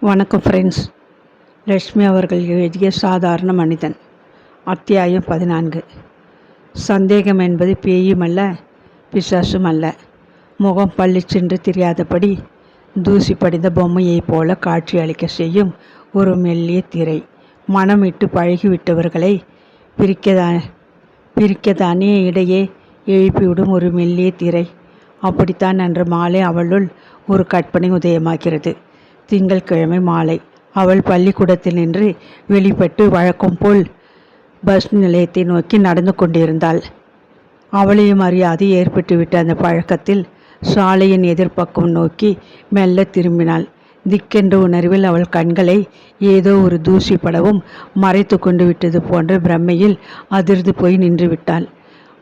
வணக்கம் ஃப்ரெண்ட்ஸ் ரஷ்மி அவர்கள் எழுதிய சாதாரண மனிதன். அத்தியாயம் பதினான்கு. சந்தேகம் என்பது பேயும் அல்ல பிசாசும் அல்ல. முகம் பள்ளி சென்று தெரியாதபடி தூசி படிந்த பொம்மையைப் போல காட்சி அளிக்க செய்யும் ஒரு மெல்லிய திரை. மனமிட்டு பழகிவிட்டவர்களை பிரிக்கதா பிரிக்கதானே இடையே எழுப்பிவிடும் ஒரு மெல்லிய திரை. அப்படித்தான் அன்று மாலை அவளுள் ஒரு கற்பனை உதயமாகிறது. திங்கள்கிழமை மாலை. அவள் பள்ளிக்கூடத்தில் நின்று வெளிப்பட்டு வழக்கம் போல் பஸ் நிலையத்தை நோக்கி நடந்து கொண்டிருந்தாள். அவளையும் அறியாது ஏற்பட்டுவிட்ட அந்த பழக்கத்தில் சாலையின் எதிர்ப்பக்கம் நோக்கி மெல்ல திரும்பினாள். திக்கென்ற உணர்வில் அவள் கண்களை ஏதோ ஒரு தூசி படவும் மறைத்து கொண்டு விட்டது போன்ற பிரம்மையில் அதிர்ந்து போய் நின்றுவிட்டாள்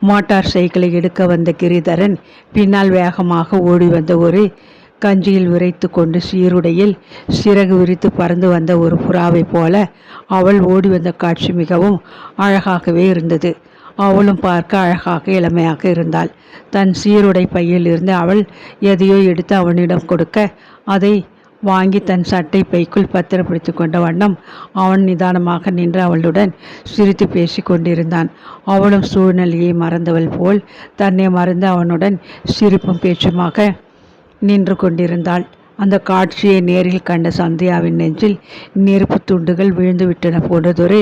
மோட்டார் சைக்கிளை எடுக்க வந்த கிரிதரன் பின்னால் வேகமாக ஓடி வந்த ஒரு கஞ்சியில் விரைத்து கொண்டு சீருடையில் சிறகு விரித்து பறந்து வந்த ஒரு புறாவைப் போல அவள் ஓடி வந்த காட்சி மிகவும் அழகாகவே இருந்தது. அவளும் பார்க்க அழகாக இளமையாக இருந்தாள். தன் சீருடை பையில் இருந்து அவள் எதையோ எடுத்து அவனிடம் கொடுக்க அதை வாங்கி தன் சட்டை பைக்குள் பத்திரப்படுத்தி கொண்ட வண்ணம் அவன் நிதானமாக நின்று அவளுடன் சிரித்து பேசி கொண்டிருந்தான். அவளும் சூழ்நிலையை மறந்தவள் போல் தன்னை மறந்து அவனுடன் சிரிப்பும் பேச்சுமாக நின்று கொண்டிருந்தாள். அந்த காட்சியை நேரில் கண்ட சந்தியாவின் நெஞ்சில் நெருப்பு துண்டுகள் விழுந்துவிட்டன போன்றதொரு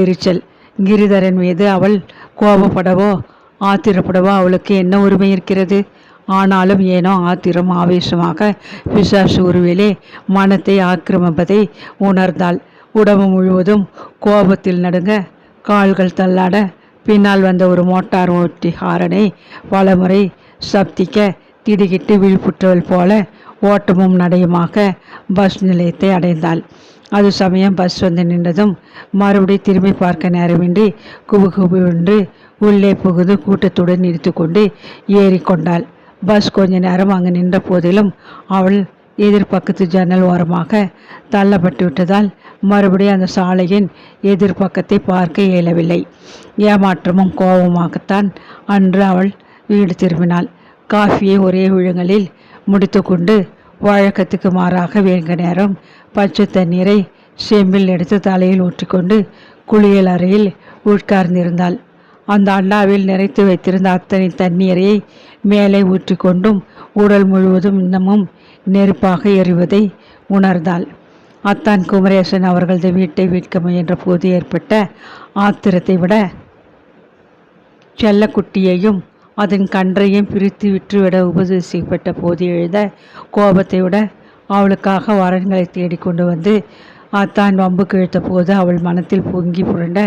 எரிச்சல். கிரிதரன் மீது அவள் கோபப்படவோ ஆத்திரப்படவோ அவளுக்கு என்ன உரிமை இருக்கிறது? ஆனாலும் ஏனோ ஆத்திரம் ஆவேசமாக பிசாசு உருவிலே மனத்தை ஆக்கிரமிப்பதை உணர்ந்தாள். உடம்பு முழுவதும் கோபத்தில் நடுங்க கால்கள் தள்ளாட பின்னால் வந்த ஒரு மோட்டார் ஓட்டி ஹாரனை பலமுறை சப்திக்க திடுகிட்டு விழிப்புற்றவள் போல ஓட்டமும் நடையுமாக பஸ் நிலையத்தை அடைந்தாள். அது சமயம் பஸ் வந்து நின்றதும் மறுபடி திரும்பி பார்க்க நேரமின்றி குபு குபு என்று உள்ளே புகுது கூட்டத்துடன் நிறுத்து கொண்டு ஏறிக்கொண்டாள் பஸ் கொஞ்ச நேரம் அங்கு நின்ற போதிலும் அவள் எதிர்பக்கத்து ஜன்னல் ஓரமாக தள்ளப்பட்டு விட்டதால் மறுபடியும் அந்த சாலையின் எதிர்பக்கத்தை பார்க்க இயலவில்லை. ஏமாற்றமும் கோபமாகத்தான் அன்று அவள் வீடு திரும்பினாள். காஃபியை ஒரே விழுங்கலில் முடித்துக்கொண்டு வழக்கத்துக்கு மாறாக வேங்க நேரம் பச்சை தண்ணீரை செம்பில் எடுத்து தலையில் ஊற்றிக்கொண்டு குளியல் அறையில் உட்கார்ந்திருந்தாள். அந்த அண்டாவில் நிறைத்து வைத்திருந்த அத்தனை தண்ணீரை மேலே ஊற்றிக்கொண்டும் உடல் முழுவதும் இன்னமும் நெருப்பாக எறிவதை உணர்ந்தாள். அத்தான் குமரேசன் அவர்களது வீட்டை விற்க முயன்ற போது ஏற்பட்ட ஆத்திரத்தை விட செல்லக்குட்டியையும் அதன் கன்றையும் பிரித்து விற்றுவிட உபதேசிக்கப்பட்ட போது எழுத கோபத்தை விட அவளுக்காக வரன்களை தேடிக்கொண்டு வந்து அத்தான் வம்பு கிழித்த போது அவள் மனத்தில் பொங்கி புரண்ட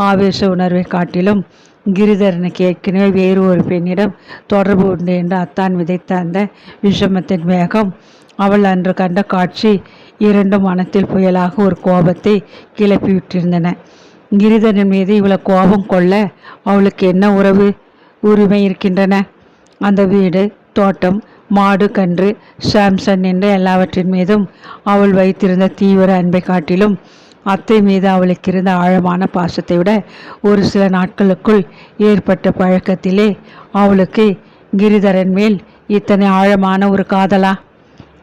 ஆவேச உணர்வை காட்டிலும் கிரிதரனுக்கு ஏற்கனவே வேறு ஒரு பெண்ணிடம் தொடர்பு உண்டு என்று அத்தான் விதைத்த அந்த விஷமத்தின் வேகம் அவள் அன்று கண்ட காட்சி இரண்டும் மனத்தில் புயலாக ஒரு கோபத்தை கிளப்பி விட்டிருந்தன கிரிதரன் மீது இவ்வளவு கோபம் கொள்ள அவளுக்கு என்ன உறவு? உரிமை இருக்கின்றன. அந்த வீடு தோட்டம் மாடு கன்று சாம்சன் என்ற எல்லாவற்றின் மீதும் அவள் வைத்திருந்த தீவிர அன்பை காட்டிலும் அத்தை மீது அவளுக்கு இருந்த ஆழமான பாசத்தை விட ஒரு சில நாட்களுக்குள் ஏற்பட்ட பழக்கத்திலே அவளுக்கு கிரிதரன் மேல் இத்தனை ஆழமான ஒரு காதலா?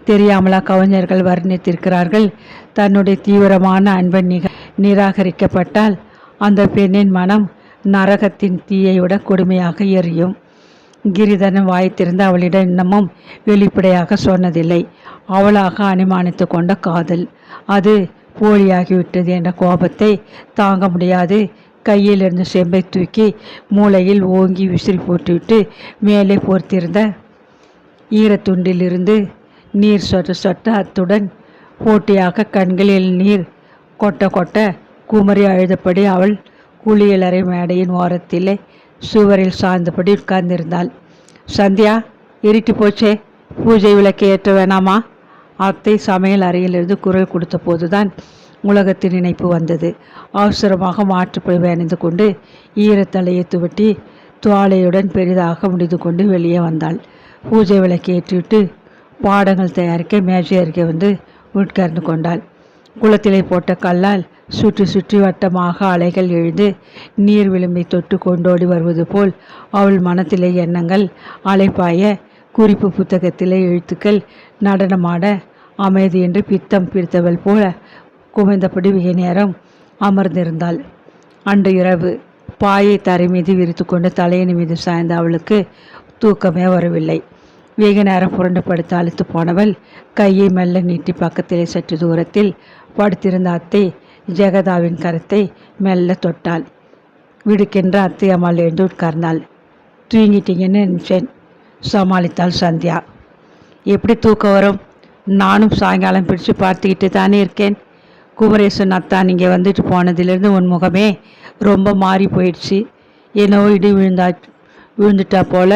தெரியாமலா கவிஞர்கள் வர்ணித்திருக்கிறார்கள். தன்னுடைய தீவிரமான அன்பை நிக நிராகரிக்கப்பட்டால் அந்த பெண்ணின் மனம் நரகத்தின் தீயையோட கொடுமையாக எரியும். கிரிதரன் வாய்த்திருந்து அவளிடம் இன்னமும் வெளிப்படையாக சொன்னதில்லை. அவளாக அனுமானித்து கொண்ட காதல். அது போலியாகிவிட்டது என்ற கோபத்தை தாங்க முடியாது. கையிலிருந்து செம்பை தூக்கி மூளையில் ஓங்கி விசிறி போட்டுவிட்டு மேலே போர்த்திருந்த ஈரத்துண்டிலிருந்து நீர் சொட்ட சொட்ட அத்துடன் போட்டியாக கண்களில் நீர் கொட்ட கொட்ட குமரி அழுதபடி அவள் குளியலறை மேடையின் ஓரத்திலே சுவரில் சார்ந்தபடி உட்கார்ந்திருந்தாள். சந்தியா இருட்டி போச்சே. பூஜை விளக்கு ஏற்ற வேணாமா? அத்தை சமையல் அறையிலிருந்து குரல் கொடுத்த போதுதான் உலகத்தின் நினைப்பு வந்தது. அவசரமாக மாற்றுப்பை அணிந்து கொண்டு ஈரத்தலையை துவட்டி துவாலையுடன் பெரிதாக முடிந்து கொண்டு வெளியே வந்தாள். பூஜை விளக்கு ஏற்றிவிட்டு பாடங்கள் தயாரிக்க மேஜை அருகே வந்து உட்கார்ந்து கொண்டாள். குளத்திலே போட்ட கல்லால் சுற்றி சுற்றி வட்டமாக அலைகள் எழுந்து நீர் விளிம்பை தொட்டு கொண்டோடி வருவது போல் அவள் மனத்திலே எண்ணங்கள் அலைப்பாய குறிப்பு புத்தகத்திலே எழுத்துக்கள் நடனமாட அமைதியின்றி பித்தம் பிடித்தவள் போல குமைந்தபடி வெகு நேரம் அமர்ந்திருந்தாள். அன்று இரவு பாயை தரை மீது விரித்து கொண்டு தலையின் மீது சாய்ந்த அவளுக்கு தூக்கமே வரவில்லை. வெகு நேரம் புரண்டு படுத்து அழுத்து போனவள் கையை மெல்ல நீட்டி பக்கத்திலே சற்று தூரத்தில் படுத்திருந்த அத்தை ஜெகதாவின் கருத்தை மெல்ல தொட்டாள். விடுக்கென்று அத்தை அம்மாள் எழுந்து உட்கார்ந்தாள். தூங்கிட்டீங்கன்னு நினைச்சேன் சமாளித்தாள் சந்தியா. எப்படி தூக்கம் வரும்? நானும் சாயங்காலம் பிடிச்சு பார்த்துக்கிட்டு தானே இருக்கேன். குமரேசன் அத்தா நீங்கள் வந்துட்டு போனதுலேருந்து உன் முகமே ரொம்ப மாறி போயிடுச்சு. என்னவோ இடி விழுந்தா விழுந்துட்டா போல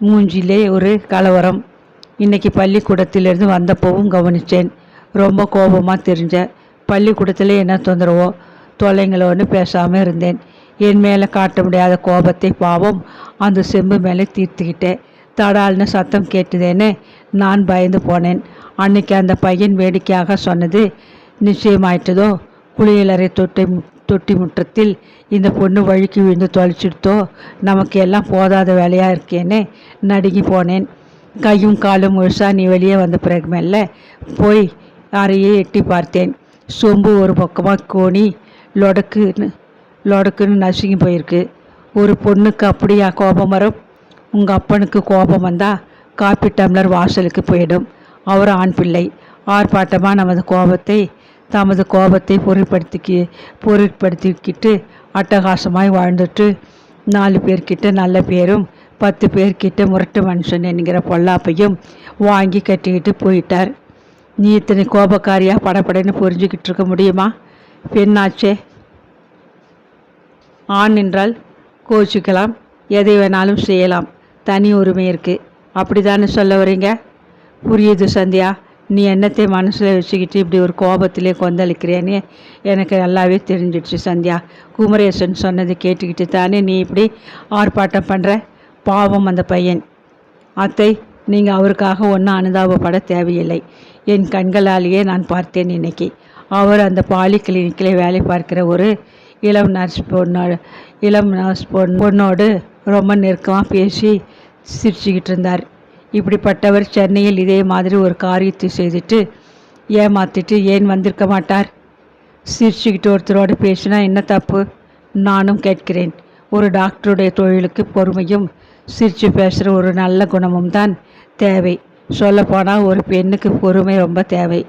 மூஞ்சிலே ஒரு கலவரம். இன்னைக்கு பள்ளிக்கூடத்திலிருந்து வந்தப்போவும் கவனித்தேன் ரொம்ப கோபமாக தெரிஞ்ச பள்ளிக்கூடத்தில் என்ன தொந்தரவோ தொலைங்களோன்னு பேசாமல் இருந்தேன். என் மேலே காட்ட முடியாத கோபத்தை பாவம் அந்த செம்பு மேலே தீர்த்துக்கிட்டேன். தடால்னு சத்தம் கேட்டுதேன்னு நான் பயந்து போனேன். அன்னைக்கு அந்த பையன் வேடிக்கையாக சொன்னது நிச்சயமாயிட்டதோ குளியலறை தொட்டி தொட்டி முற்றத்தில் இந்த பொண்ணு வழுக்கி விழுந்து தொலைச்சிடுத்தோ நமக்கு எல்லாம் போதாத வேலையாக இருக்கேன்னு நடுங்கி போனேன். கையும் காலும் முழுசா நீ வெளியே வந்த பிறகு மேல போய் அறையை எட்டி பார்த்தேன். சொம்பு ஒரு பக்கமாக கோணி லொடக்குன்னு லொடக்குன்னு நசுங்கி போயிருக்கு. ஒரு பொண்ணுக்கு அப்படியா கோபம் வரும்? உங்கள் அப்பனுக்கு கோபம் வந்தால் காப்பி டம்ளர் வாசலுக்கு போயிடும். அவர் ஆண் பிள்ளை. ஆர்ப்பாட்டமாக நமது கோபத்தை தமது கோபத்தை பொருட்படுத்திக்கி பொருட்படுத்திக்கிட்டு அட்டகாசமாய் வாழ்ந்துட்டு நாலு பேர்கிட்ட நல்ல பேரும் பத்து பேர்கிட்ட முரட்டு மனுஷன் என்கிற பொல்லாப்பையும் வாங்கி கட்டிக்கிட்டு போயிட்டார். நீ இத்தனை கோபக்காரியாக படப்படைன்னு புரிஞ்சுக்கிட்டு இருக்க முடியுமா? பெண்ணாச்சே. ஆண் என்றால் கோச்சிக்கலாம் எதை வேணாலும் செய்யலாம். தனி உரிமை இருக்குது அப்படி தானே சொல்ல வரீங்க? புரியுது சந்தியா. நீ என்னத்தை மனசில் வச்சுக்கிட்டு இப்படி ஒரு கோபத்திலே கொந்தளிக்கிறேன்னு எனக்கு நல்லாவே தெரிஞ்சிடுச்சு சந்தியா. குமரேசன் சொன்னதை கேட்டுக்கிட்டு தானே நீ இப்படி ஆர்ப்பாட்டம் பண்ணுற பாவம் அந்த பையன். அத்தை நீங்கள் அவருக்காக ஒன்றும் அனுதாபப்பட தேவையில்லை. என் கண்களாலேயே நான் பார்த்தேன் இன்னைக்கு. அவர் அந்த பாலி கிளினிக்கில் வேலை பார்க்கிற ஒரு இளம் நர்ஸ் பொண்ணோட இளம் நர்ஸ் பொண் பொண்ணோடு ரொம்ப நெருக்கமாக பேசி சிரிச்சுக்கிட்டு இருந்தார். இப்படிப்பட்டவர் சென்னையில் இதே மாதிரி ஒரு காரியத்தை செய்துட்டு ஏமாத்திட்டு ஏன் வந்திருக்க மாட்டார்? சிரிச்சுக்கிட்டு ஒருத்தரோடு பேசினா என்ன தப்பு? நானும் கேட்கிறேன். ஒரு டாக்டருடைய தொழிலுக்கு பொறுமையும் சிரித்து பேசுகிற ஒரு நல்ல குணமும் தான் தேவை. சொல்லப்போனால் ஒரு பெண்ணுக்கு பொறுமை ரொம்ப தேவை.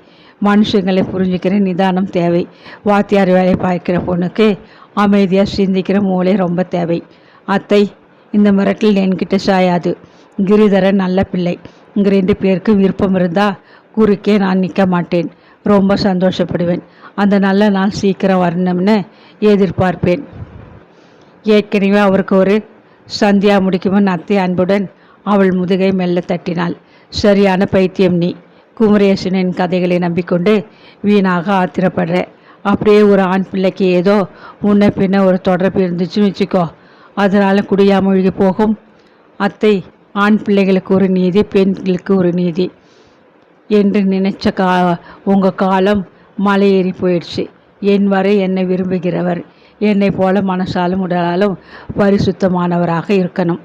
மனுஷங்களை புரிஞ்சுக்கிற நிதானம் தேவை. வாத்தியார் வேலை பார்க்கிற பொண்ணுக்கு அமைதியாக சிந்திக்கிற மூளை ரொம்ப தேவை. அத்தை இந்த மிரட்டல் என்கிட்ட சாயாது. கிரிதரன் நல்ல பிள்ளை. இங்கே ரெண்டு பேருக்கு விருப்பம் இருந்தால் குறுக்கே நான் நிற்க மாட்டேன். ரொம்ப சந்தோஷப்படுவேன். அந்த நல்ல நாள் சீக்கிரம் வரணும்னு எதிர்பார்ப்பேன். ஏற்கனவே அவருக்கு ஒரு சந்தியா முடிக்குமன் அத்தை அன்புடன் அவள் முதுகை மெல்ல தட்டினாள். சரியான பைத்தியம் நீ. குமரேசனின் கதைகளை நம்பிக்கொண்டு வீணாக ஆத்திரப்படுற. அப்படியே ஒரு ஆண் பிள்ளைக்கு ஏதோ முன்ன பின்ன ஒரு தொடர்பு இருந்துச்சுன்னு வச்சுக்கோ. அதனால் குடியாமொழிகி போகும். அத்தை ஆண் பிள்ளைகளுக்கு ஒரு நீதி பெண்களுக்கு ஒரு நீதி என்று நினைச்ச கா உங்கள் காலம் மலையேறி போயிடுச்சு. என் வரை என்னை விரும்புகிறவர். என்னை போல மனசாலும் உடலாலும் பரிசுத்தமானவராக இருக்கணும்.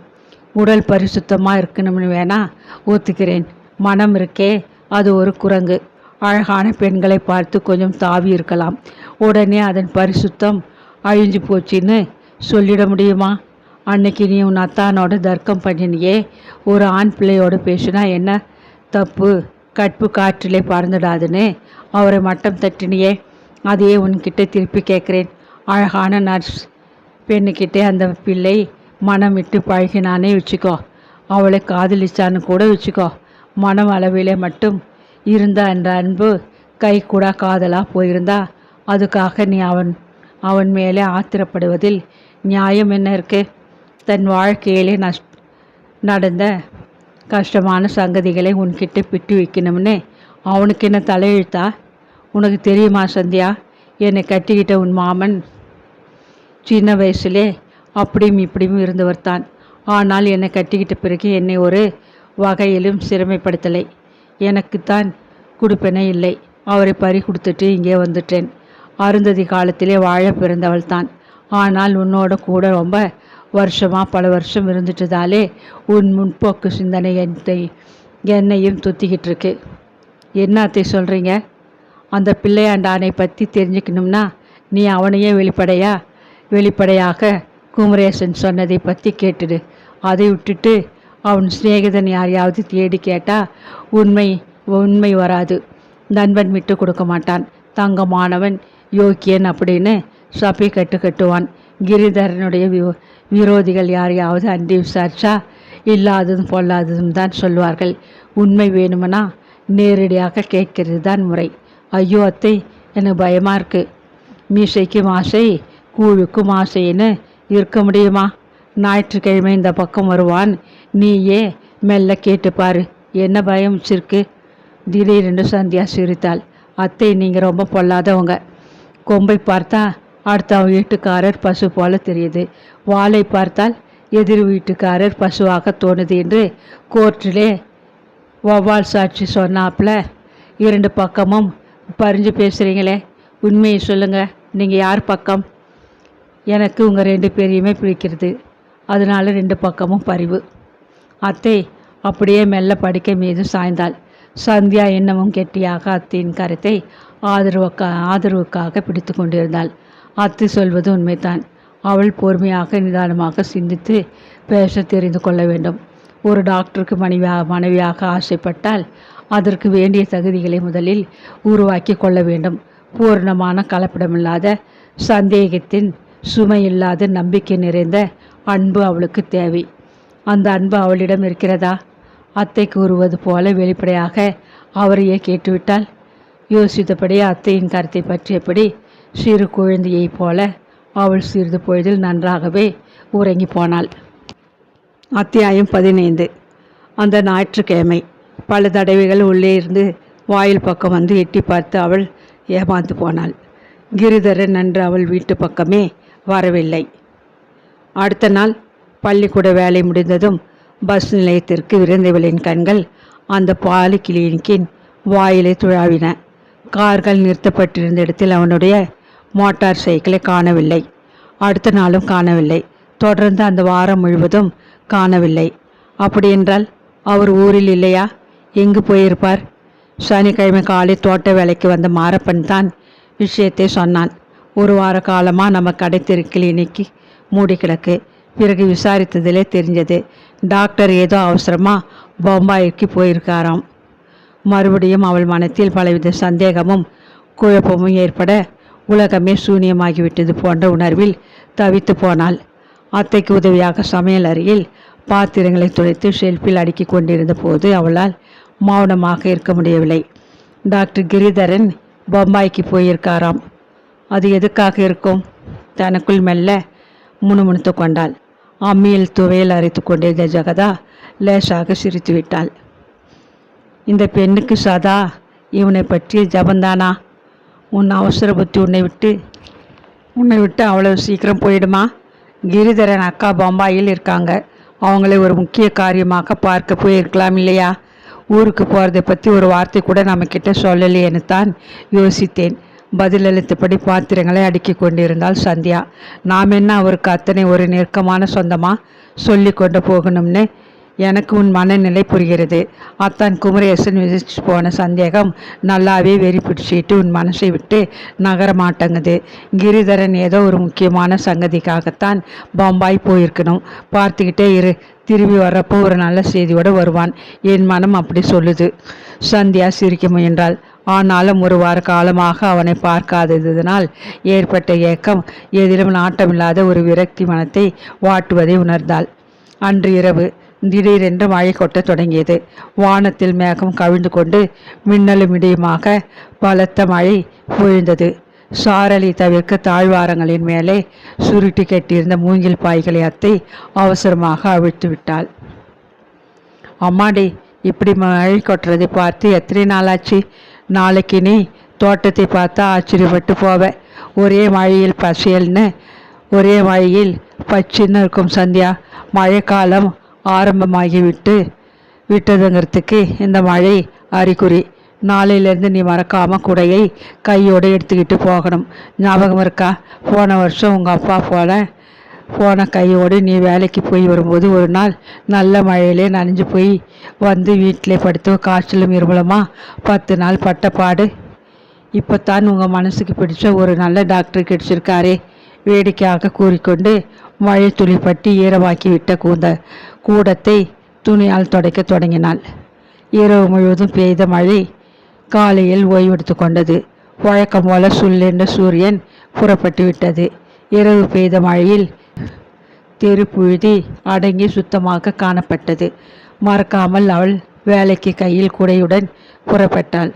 உடல் பரிசுத்தமாக இருக்கணும்னு வேணா ஒத்துக்கிறேன். மனம் இருக்கே அது ஒரு குரங்கு. அழகான பெண்களை பார்த்து கொஞ்சம் தாவி இருக்கலாம். உடனே அதன் பரிசுத்தம் அழிஞ்சு போச்சுன்னு சொல்லிட முடியுமா? அன்னைக்கு நீ உன் அத்தானோட தர்க்கம் பண்ணினியே. ஒரு ஆண் பிள்ளையோடு பேசுனா என்ன? தப்பு கற்பு காற்றிலே பறந்துடாதுன்னு அவரை மட்டம் தட்டினியே. அதையே உன்கிட்ட திருப்பி கேட்குறேன். அழகான நர்ஸ். பெண்ணுக்கிட்டே அந்த பிள்ளை மனம் விட்டு பழகினானே வச்சுக்கோ. அவளை காதலிச்சான்னு கூட வச்சுக்கோ. மனம் அளவிலே மட்டும் இருந்த அந்த அன்பு கை கூட காதலாக போயிருந்தா அதுக்காக நீ அவன் அவன் மேலே ஆத்திரப்படுவதில் நியாயம் என்ன இருக்கு? தன் வாழ்க்கையிலே நஷ் நடந்த கஷ்டமான சங்கதிகளை உன்கிட்ட பிட்டு வைக்கணும்னு அவனுக்கு என்ன தலையெழுத்தா? உனக்கு தெரியுமா சந்தியா? என்னை கட்டிக்கிட்ட உன் மாமன் சின்ன வயசுலே அப்படியும் இப்படியும் இருந்தவர் தான். ஆனால் என்னை கட்டிக்கிட்ட பிறகு என்னை ஒரு வகையிலும் சிரமைப்படுத்தலை. எனக்குத்தான் கொடுப்பேனே இல்லை. அவரை பறி கொடுத்துட்டு இங்கே வந்துட்டேன். அருந்ததி காலத்திலே வாழ பிறந்தவள் தான். ஆனால் உன்னோட கூட ரொம்ப வருஷமாக பல வருஷம் இருந்துட்டதாலே உன் முன்போக்கு சிந்தனை என்னை என்னையும் துத்திக்கிட்டு இருக்கு என்ன அத்தை சொல்கிறீங்க அந்த பிள்ளையாண்டானை பற்றி தெரிஞ்சுக்கணும்னா நீ அவனையே வெளிப்படையா வெளிப்படையாக குமரேசன் சொன்னதை பற்றி கேட்டுடு. அதை விட்டுட்டு அவன் சிநேகிதன் யாரையாவது தேடி கேட்டால் உண்மை உண்மை வராது. நண்பன் விட்டு கொடுக்க மாட்டான். தங்கமானவன் யோக்கியன் அப்படின்னு சப்பை கட்டு கட்டுவான். கிரிதரனுடைய விவோ விரோதிகள் யாரையாவது அண்டி விசாரிச்சா இல்லாததும் பொல்லாததும் தான் சொல்வார்கள். உண்மை வேணுமனா நேரடியாக கேட்கிறது தான் முறை. ஐயோ அத்தை எனக்கு பயமாக இருக்குது மீசைக்கும் ஆசை கூழுக்கும் ஆசைன்னு இருக்க முடியுமா? ஞாயிற்றுக்கிழமை இந்த பக்கம் வருவான். நீயே மெல்ல கேட்டுப்பாரு என்ன பயம் வச்சிருக்கு? திடீரென்று சந்தியா சிரித்தாள். அத்தை நீங்கள் ரொம்ப பொல்லாதவங்க. கொம்பை பார்த்தா அடுத்த வீட்டுக்காரர் பசு போல தெரியுது. வாளை பார்த்தால் எதிர் வீட்டுக்காரர் பசுவாக தோணுது என்று கோர்ட்டிலே வௌவால் சாட்சி சொன்னாப்புல இரண்டு பக்கமும் பறிஞ்சு பேசுகிறீங்களே உண்மையை சொல்லுங்கள் நீங்கள் யார் பக்கம்? எனக்கு உங்கள் ரெண்டு பேரையுமே பிடிக்கிறது. அதனால ரெண்டு பக்கமும் பரிவு. அத்தை அப்படியே மெல்ல படுக்கை மீது சாய்ந்தாள். சந்தியா இன்னமும் கெட்டியாக அத்தையின் கருத்தை ஆதரவுக்கா ஆதரவுக்காக பிடித்து கொண்டிருந்தாள். அத்தை சொல்வது உண்மைதான். அவள் பொறுமையாக நிதானமாக சிந்தித்து பேச தெரிந்து கொள்ள வேண்டும். ஒரு டாக்டருக்கு மனைவியாக மனைவியாக ஆசைப்பட்டால் அதற்கு வேண்டிய தகுதிகளை முதலில் உருவாக்கி கொள்ள வேண்டும். பூர்ணமான கலப்படமில்லாத சந்தேகத்தின் சுமையில்லாத நம்பிக்கை நிறைந்த அன்பு அவளுக்கு தேவை. அந்த அன்பு அவளிடம் இருக்கிறதா? அத்தை கூறுவது போல வெளிப்படையாக அவரையே கேட்டுவிட்டால் யோசித்தபடி அத்தையின் கருத்தை பற்றியபடி சிறு குழந்தையைப் போல அவள் சிறிது பொழுதில் நன்றாகவே உறங்கி போனாள். அத்தியாயம் பதினைந்து. அந்த ஞாயிற்றுக்கிழமை. பல தடவைகள் உள்ளே இருந்து வாயில் பக்கம் வந்து எட்டி பார்த்து அவள் ஏமாந்து போனாள். கிரிதரன் நன்று அவள் வீட்டு பக்கமே வரவில்லை. அடுத்த நாள் பள்ளிக்கூட வேலை முடிந்ததும் பஸ் நிலையத்திற்கு விருந்தவளின் கண்கள் அந்த பாலி கிளினிக்கின் வாயிலை துழாவின. கார்கள் நிறுத்தப்பட்டிருந்த இடத்தில் அவனுடைய மோட்டார் சைக்கிளை காணவில்லை. அடுத்த நாளும் காணவில்லை. தொடர்ந்து அந்த வாரம் முழுவதும் காணவில்லை. அப்படியென்றால் அவர் ஊரில் இல்லையா? எங்கு போயிருப்பார்? சனிக்கிழமை காலை தோட்ட வேலைக்கு வந்த மாரப்பன் தான் விஷயத்தை சொன்னான். ஒரு வார காலமாக நம்ம கடை தெரு கிளினிக்கு மூடி கிடக்கு. பிறகு விசாரித்ததிலே தெரிஞ்சது டாக்டர் ஏதோ அவசரமாக பம்பாய்க்கு போயிருக்காராம். மறுபடியும் அவள் மனத்தில் பலவித சந்தேகமும் குழப்பமும் ஏற்பட உலகமே சூனியமாகிவிட்டது போன்ற உணர்வில் தவித்து போனாள். அத்தைக்கு உதவியாக சமையல் அறையில் பாத்திரங்களை துடைத்து ஷெல்ஃபில் அடுக்கி கொண்டிருந்த போது அவளால் மௌனமாக இருக்க முடியவில்லை. டாக்டர் கிரிதரன் பம்பாய்க்கு போயிருக்காராம். அது எதுக்காக இருக்கும்? தனக்குள் மெல்ல முணுமுணுத்து கொண்டாள். அம்மியில் துவையல் அரைத்து கொண்டிருந்த ஜெகதா லேசாக சிரித்து விட்டாள். இந்த பெண்ணுக்கு சதா இவனை பற்றிய ஜபந்தானா? உன் அவசர புத்தி உன்னை விட்டு உன்னை விட்டு அவ்வளவு சீக்கிரம் போயிடுமா? கிரிதரன் அக்கா பம்பாயில் இருக்காங்க. அவங்களை ஒரு முக்கிய காரியமாக பார்க்க போயிருக்கலாம் இல்லையா? ஊருக்கு போகிறதை பற்றி ஒரு வார்த்தை கூட நம்மக்கிட்ட சொல்லலையேன்னு தான் யோசித்தேன். பதிலளித்தபடி பாத்திரங்களை அடுக்கி கொண்டிருந்தாள் சந்தியா. நாம் என்ன அவருக்கு அத்தனை ஒரு நெருக்கமான சொந்தமாக சொல்லி கொண்டு போகணும்னு. எனக்கு உன் மனநிலை புரிகிறது. அத்தான் குமரேசன் விதிச்சு போன சந்தேகம் நல்லாவே வெறி பிடிச்சிட்டு உன் மனசை விட்டு நகர மாட்டேங்குது. கிரிதரன் ஏதோ ஒரு முக்கியமான சங்கதிக்காகத்தான் பம்பாய் போயிருக்கணும். பார்த்துக்கிட்டே இரு. திரும்பி வர்றப்போ ஒரு நல்ல செய்தியோடு வருவான். என் மனம் அப்படி சொல்லுது. சந்தியா சிரிக்க முயன்றாள். ஆனாலும் ஒரு வார காலமாக அவனை பார்க்காததினால் ஏற்பட்ட ஏக்கம் எதிலும் நாட்டமில்லாத ஒரு விரக்தி மனத்தை வாட்டுவதை உணர்ந்தாள். அன்று இரவு திடீரென்று மழை கொட்டத் தொடங்கியது. வானத்தில் மேகம் கவிழ்ந்து கொண்டு மின்னலும் இடையுமாக பலத்த மழை பொழிந்தது. சாரலி தவிர்க்க தாழ்வாரங்களின் மேலே சுருட்டி கட்டியிருந்த மூங்கில் பாய்களை அத்தை அவசரமாக அவிழ்த்து விட்டாள். அம்மாடி இப்படி மழை கொட்டுறதை பார்த்து எத்தனை நாளாச்சு? நாளைக்கு நீ தோட்டத்தை பார்த்தா ஆச்சரியப்பட்டு போவ. ஒரே மழையில் பசியல்னு ஒரே மழையில் பச்சின்னு இருக்கும் சந்தியா. மழைக்காலம் ஆரம்பமாகிவிட்டு விட்டதுங்கிறதுக்கு இந்த மழை அறிகுறி. நாளையிலேருந்து நீ மறக்காமல் குடையை கையோடு எடுத்துக்கிட்டு போகணும். ஞாபகம் இருக்கா? போன வருஷம் உங்கள் அப்பா போல போன கையோடு நீ வேலைக்கு போய் வரும்போது ஒரு நாள் நல்ல மழையிலே நனைஞ்சு போய் வந்து வீட்டில் படுத்து காய்ச்சலும் இருமலமாக பத்து நாள் பட்ட பாடு. தான் உங்கள் மனசுக்கு பிடிச்ச ஒரு நல்ல டாக்டர் கிடச்சிருக்காரே வேடிக்கையாக கூறிக்கொண்டு மழை துளி பட்டி ஈரமாக்கி விட்ட கூந்த கூடத்தை துணியால் துடைக்க தொடங்கினாள். இரவு முழுவதும் பெய்த மழை காலையில் ஓய்வெடுத்து கொண்டது. வழக்கம் போல சுல்லென்ற சூரியன் புறப்பட்டு விட்டது. இரவு பெய்த மழையில் தெரு புழுதி அடங்கி சுத்தமாக காணப்பட்டது. மறக்காமல் அவள் வேலைக்கு கையில் குடையுடன் புறப்பட்டாள்.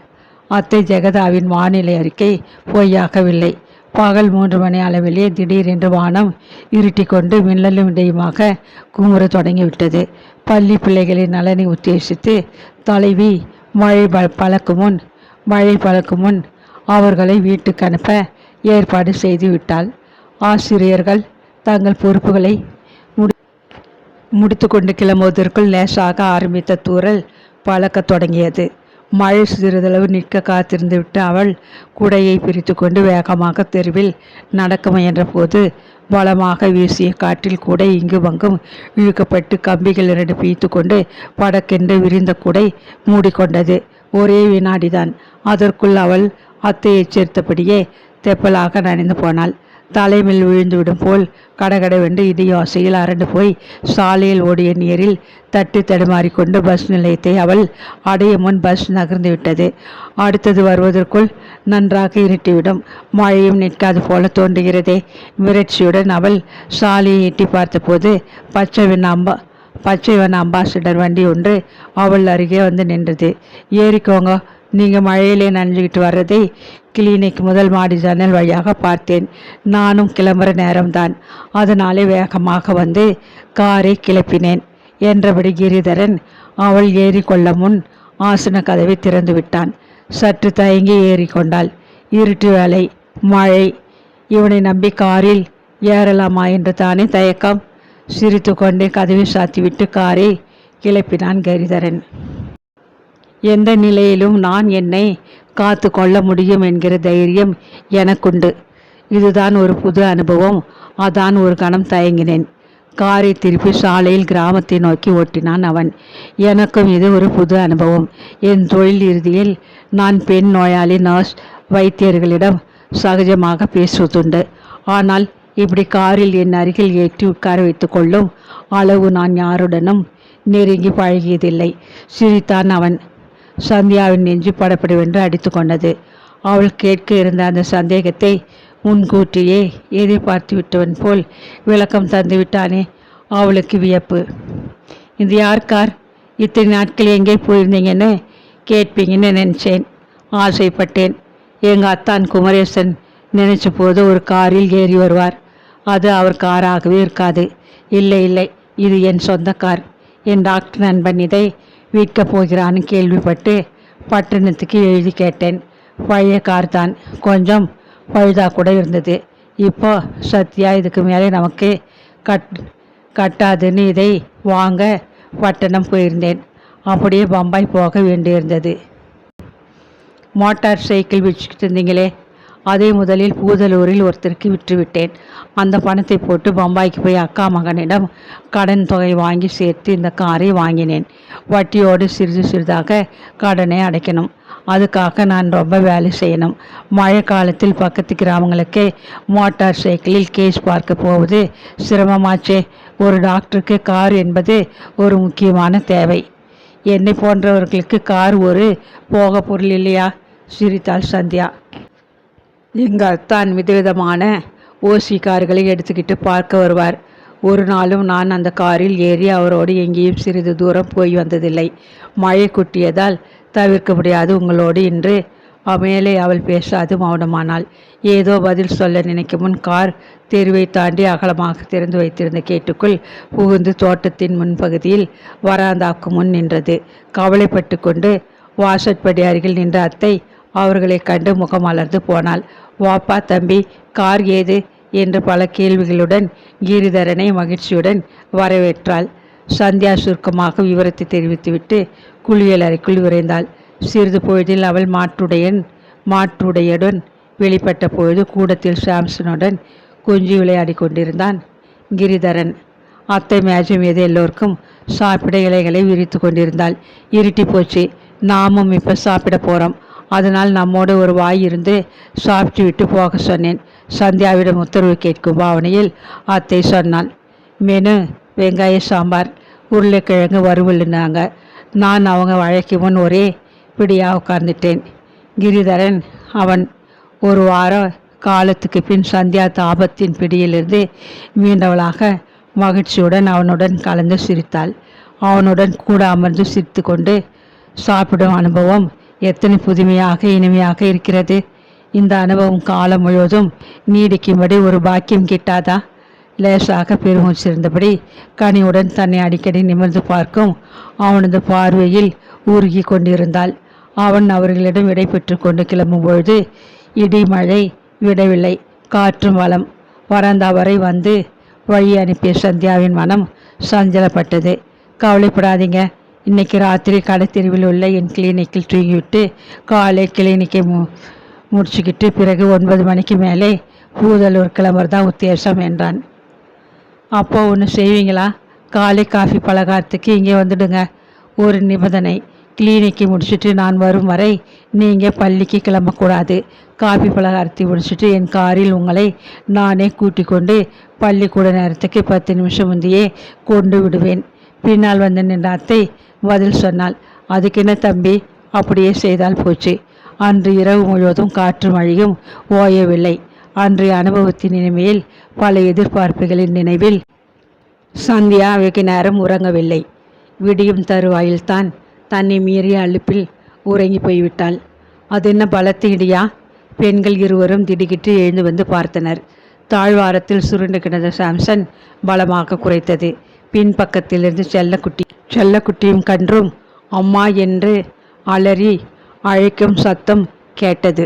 அத்தை ஜெகதாவின் வானிலை அறிக்கை பொய்யாகவில்லை. பகல் மூன்று மணி அளவிலே திடீரென்று வானம் இருட்டி கொண்டு மின்னலும் இடையுமாக குமுற தொடங்கிவிட்டது. பள்ளி பிள்ளைகளின் நலனை உத்தேசித்து தலைவி மழை ப பழக்கு முன் மழை பழக்கு முன் அவர்களை வீட்டுக்கு அனுப்ப ஏற்பாடு செய்து விட்டாள் ஆசிரியர்கள் தங்கள் பொறுப்புகளை முடி முடித்துக்கொண்டு கிளம்புவதற்குள் லேசாக ஆரம்பித்த தூறல் பழக்கத் தொடங்கியது. மழை சிறிதளவு நிற்க காத்திருந்து விட்டு அவள் குடையை பிரித்து கொண்டு வேகமாக தெருவில் நடக்க முயன்ற போது பலமாக வீசிய காற்றில் கூடை இங்கு வங்கும் இழுக்கப்பட்டு கம்பிகள் இரண்டு பீத்து கொண்டு படக்கென்று விரிந்த கூடை மூடிக்கொண்டது. ஒரே வினாடிதான். அதற்குள் அவள் அத்தையை சேர்த்தபடியே தெப்பலாக நனைந்து போனாள். தலைமையில் விழுந்துவிடும் போல் கடகடவென்று இதயோசையில் அரண்டு போய் சாலையில் ஓடிய நீரில் தட்டு தடுமாறிக்கொண்டு பஸ் நிலையத்தை அவள் அடைய முன் பஸ் நகர்ந்து விட்டது. அடுத்தது வருவதற்குள் நன்றாக இருட்டிவிடும். மழையும் நிற்காது போல தோன்றுகிறதே. விரட்சியுடன் அவள் சாலையை எட்டி பார்த்தபோது பச்சை அம்பா பச்சைவன் அம்பாசிடர் வண்டி ஒன்று அவள் அருகே வந்து நின்றது. ஏறிக்கோங்க நீங்கள் மழையிலே நனைஞ்சுக்கிட்டு வர்றதை கிளினிக் முதல் மாடி ஜன்னல் வழியாக பார்த்தேன். நானும் கிளம்புற நேரம்தான். அதனாலே வேகமாக வந்து காரை கிளப்பினேன். என்றபடி கிரிதரன் அவள் ஏறிக்கொள்ள முன் ஆசன கதவை திறந்து விட்டான். சற்று தயங்கி ஏறிக்கொண்டாள். இருட்டு வேலை மழை. இவனை நம்பி காரில் ஏறலாமா என்று தானே தயக்கம். சிரித்து கொண்டே கதவை சாத்திவிட்டு காரை கிளப்பினான் கரிதரன். எந்த நிலையிலும் நான் என்னை காத்து கொள்ள முடியும் என்கிற தைரியம் எனக்குண்டு. இதுதான் ஒரு புது அனுபவம். அதான் ஒரு கணம் தயங்கினேன். காரை திருப்பி சாலையில் கிராமத்தை நோக்கி ஓட்டினான் அவன். எனக்கும் இது ஒரு புது அனுபவம். என் தொழில் இறுதியில் நான் பெண் நோயாளி நர்ஸ் வைத்தியர்களிடம் சகஜமாக பேசுவதுண்டு. ஆனால் இப்படி காரில் என் அருகில் ஏற்றி உட்கார வைத்துக் கொள்ளும் அளவு நான் யாருடனும் நெருங்கி பழகியதில்லை. சிரித்தான் அவன். சந்தியாவின் நெஞ்சு படப்படவென்று அடித்து கொண்டது அவள் கேட்க இருந்த அந்த சந்தேகத்தை முன்கூட்டியே எதிர்பார்த்து விட்டவன் போல் விளக்கம் தந்து விட்டானே அவளுக்கு வியப்பு. இது யார் கார்? இத்தனை நாட்கள் எங்கே போயிருந்தீங்கன்னு கேட்பீங்கன்னு நினச்சேன். ஆசைப்பட்டேன். எங்கள் அத்தான் குமரேசன் நினைச்ச போது ஒரு காரில் ஏறி வருவார். அது அவர் காராகவே இருக்காது. இல்லை இல்லை இது என் சொந்த கார். என் டாக்டர் நண்பன் இதை விற்க போகிறான்னு கேள்விப்பட்டு பட்டணத்துக்கு எழுதி கேட்டேன். பழைய கார் தான். கொஞ்சம் பழுதாக கூட இருந்தது. இப்போ சத்யா இதுக்கு மேலே நமக்கு கட் கட்டாதுன்னு இதை வாங்க பட்டணம் போயிருந்தேன். அப்படியே பம்பாய் போக வேண்டியிருந்தது. மோட்டார் சைக்கிள் வச்சுக்கிட்டு இருந்தீங்களே அதை முதலில் பூதலூரில் ஒருத்தருக்கு விற்றுவிட்டேன். அந்த பணத்தை போட்டு பம்பாய்க்கு போய் அக்கா மகனிடம் கடன் தொகை வாங்கி சேர்த்து இந்த காரை வாங்கினேன். வட்டியோடு சிறிது சிறிதாக கடனை அடைக்கணும். அதுக்காக நான் ரொம்ப வேலை செய்யணும். மழை காலத்தில் பக்கத்து கிராமங்களுக்கே மோட்டார் சைக்கிளில் கேஸ் பார்க்க போவது சிரமமாச்சே. ஒரு டாக்டருக்கு கார் என்பது ஒரு முக்கியமான தேவை. என்னை போன்றவர்களுக்கு கார் ஒரு போக பொருள் இல்லையா? சிரித்தாள் சந்தியா. எங்கள் அத்தான் விதவிதமான ஓசி கார்களை எடுத்துக்கிட்டு பார்க்க வருவார். ஒரு நாளும் நான் அந்த காரில் ஏறி அவரோடு எங்கேயும் சிறிது தூரம் போய் வந்ததில்லை. மழை குட்டியதால் தவிர்க்க முடியாது உங்களோடு இன்று. மேலே அவள் பேசாது மௌனமானாள். ஏதோ பதில் சொல்ல நினைக்கும் முன் கார் தெருவை தாண்டி அகலமாக திறந்து வைத்திருந்த கேட்டுக்குள் புகுந்து தோட்டத்தின் முன்பகுதியில் வராந்தாக்கு முன் நின்றது. கவலைப்பட்டு கொண்டு வாசற்படி அருகில் நின்ற அத்தை அவர்களை கண்டு முகமலர்ந்து போனாள். வாப்பா தம்பி கார் ஏது? என்று பல கேள்விகளுடன் கிரிதரனை மகிழ்ச்சியுடன் வரவேற்றாள். சந்தியா சுருக்கமாக விவரத்தை தெரிவித்துவிட்டு குளியல் அறைக்குள் விரைந்தாள். சிறிது பொழுதில் அவள் மாற்றுடையன் மாற்றுடையுடன் வெளிப்பட்ட பொழுது கூடத்தில் சாம்சனுடன் கொஞ்சி விளையாடி கொண்டிருந்தான் கிரிதரன். அத்தை மேஜை மீது எல்லோருக்கும் சாப்பிட இலைகளை விரித்து கொண்டிருந்தாள். இருட்டி போச்சு. நாமும் இப்போ சாப்பிட போகிறோம் அதனால் நம்மோடு ஒரு வாய் இருந்து சாப்பிட்டு விட்டு போக சொன்னேன். சந்தியாவிடம் உத்தரவு கேட்கும் பாவனையில் அத்தை சொன்னாள் மெனு வெங்காய சாம்பார் உருளைக்கிழங்கு வறுவல்னாங்க நான் அவங்க வழக்கு முன் ஒரே பிடியாக உட்கார்ந்துட்டேன். கிரிதரன் அவன் ஒரு வாரம் காலத்துக்கு பின் சந்தியா தாபத்தின் பிடியிலிருந்து மீண்டவளாக மகிழ்ச்சியுடன் அவனுடன் கலந்து சிரித்தாள். அவனுடன் கூட அமர்ந்து சிரித்து கொண்டு சாப்பிடும் அனுபவம் எத்தனை புதுமையாக இனிமையாக இருக்கிறது? இந்த அனுபவம் காலம் முழுவதும் நீடிக்கும்படி ஒரு பாக்கியம் கிட்டாதா? லேசாக பெருமூச்சிருந்தபடி கனியுடன் தன்னை அடிக்கடி நிமிர்ந்து பார்க்கும் அவனது பார்வையில் உருகி கொண்டிருந்தாள். அவன் அவர்களிடம் விடை பெற்று கொண்டு கிளம்பும் பொழுது இடி மழை விடவில்லை காற்றும் வளம். வறந்தா வரை வந்து வழி அனுப்பிய சந்தியாவின் மனம் சஞ்சலப்பட்டது. கவலைப்படாதீங்க இன்னைக்கு ராத்திரி கடைத்தெருவில் உள்ள என் கிளினிக்கில் தூங்கிவிட்டு காலை கிளினிக்கை மு முடிச்சுக்கிட்டு பிறகு ஒன்பது மணிக்கு மேலே பூதலூர் கிளம்புறது தான் உத்தேசம் என்றான். அப்போ ஒன்று செய்வீங்களா? காலை காஃபி பலகாரத்துக்கு இங்கே வந்துடுங்க. ஒரு நிபந்தனை. கிளினிக்கை முடிச்சுட்டு நான் வரும் வரை நீங்கள் பள்ளிக்கு கிளம்பக்கூடாது. காஃபி பலகாரத்தை முடிச்சுட்டு என் காரில் உங்களை நானே கூட்டிக் கொண்டு பள்ளிக்கூட நேரத்துக்கு பத்து நிமிஷம் முந்தையே கொண்டு விடுவேன். பின்னால் வந்து நின்ற அத்தை பதில் சொன்னாள். அதுக்கென்ன தம்பி? அப்படியே செய்தால் போச்சு. அன்று இரவு முழுவதும் காற்று மழையும் ஓயவில்லை. அன்றைய அனுபவத்தின் இனிமையில் பல எதிர்பார்ப்புகளின் நினைவில் சந்தியா வெகு நேரம் உறங்கவில்லை. விடியும் தருவாயில்தான் தன்னை மீறிய அழுப்பில் உறங்கி போய்விட்டாள். அது என்ன பலத்து இடியா? பெண்கள் இருவரும் திடுக்கிட்டு எழுந்து வந்து பார்த்தனர். தாழ்வாரத்தில் சுருண்டு கிடந்த சாம்சன் பலமாக குறைத்தது. பின்பக்கத்திலிருந்து செல்லக்குட்டி செல்லக்குட்டியும் கன்றும் அம்மா என்று அலறி அழைக்கும் சத்தம் கேட்டது.